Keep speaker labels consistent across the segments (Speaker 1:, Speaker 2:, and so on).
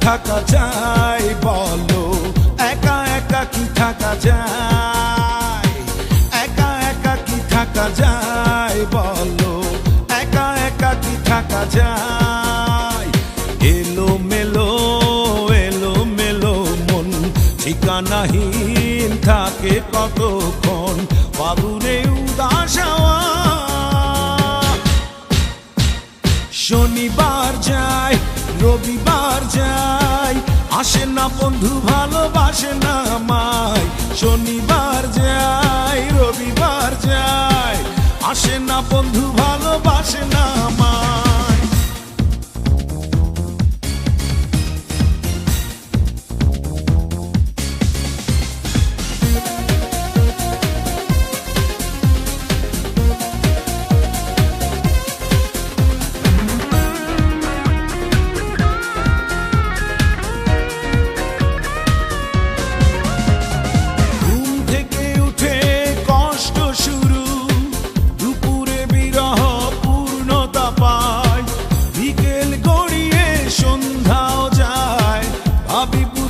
Speaker 1: থাকা যায় বলো? একা একা কি থাকা যায়? একা একা কি থাকা যায় বলো? একা একা কি থাকা যায়? এলো মেলো এলো মেলো মন, ঠিকানাহীন থাকে কতক্ষণ? বাবুরে উদাস। শনিবার রবিবার যাই। আসে না বন্ধু, ভালোবাসে না আমায়। শনিবার যাই, রবিবার যাই। আসে না বন্ধু, ভালোবাসে না আমায়।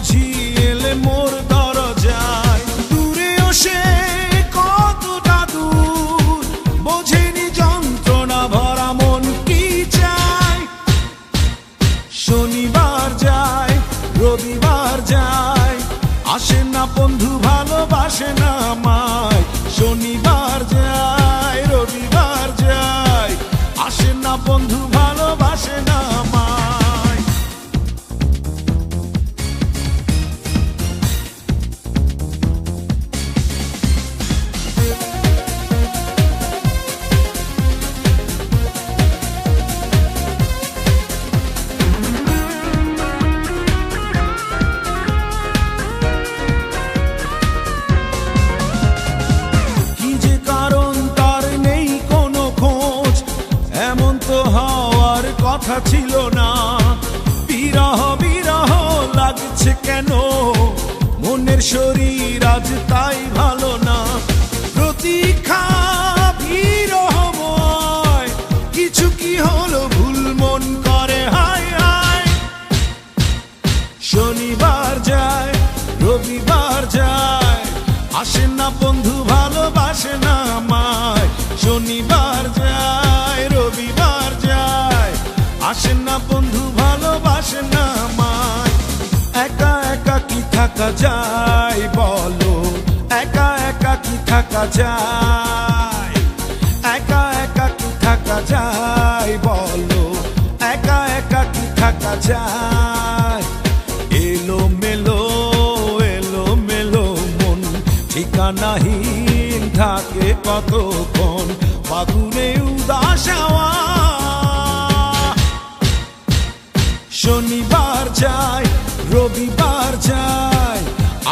Speaker 1: বুঝি এলে মোর দরজায়। দূরেও সে কতটা দূর, বোঝেনি যন্ত্রণা ভরা মন কি চায়। শনিবার যায়, রবিবার যায়, আসে না বন্ধু, ভালোবাসে না আমায়। শনিবার যায়, রবিবার যায়, আসে না বন্ধু, ভালোবাসে না হওয়ার কথা ছিল না। বিরহ বিরহ লাগছে কেন? মনের শরীর আজ তাই ভালো না। প্রতীক্ষা, বিরহময়, কিছু কি হলো ভুল মন হায় শনিবার রবিবার না বন্ধু, ভালোবাসে না আমায়। শনিবার যায়, রবিবার আসে না বন্ধু, ভালোবাসে না আমায়। একা একা কি থাকা যায় বলো? একা একা কি থাকা যায়? একা একা কি থাকা যায় বলো? একা একা কি থাকা যায়? এলো মেলো এলো মেলো মন, ঠিকানাহীন থাকে কতক্ষণ? ফাগুনে উদাস হাওয়া। শনিবার যায় রবিবার যায়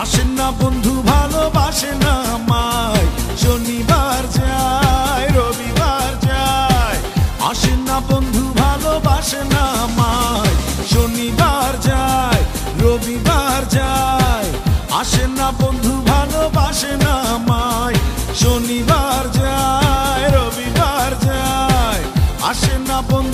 Speaker 1: আসে না বন্ধু ভালোবাসে না আমায়। শনিবার যায় রবিবার যায় আসে না বন্ধু ভালোবাসে না আমায়। শনিবার যায় রবিবার যায় আসে না বন্ধু ভালোবাসে না আমায়। শনিবার যায় রবিবার যায় আসে না বন্ধু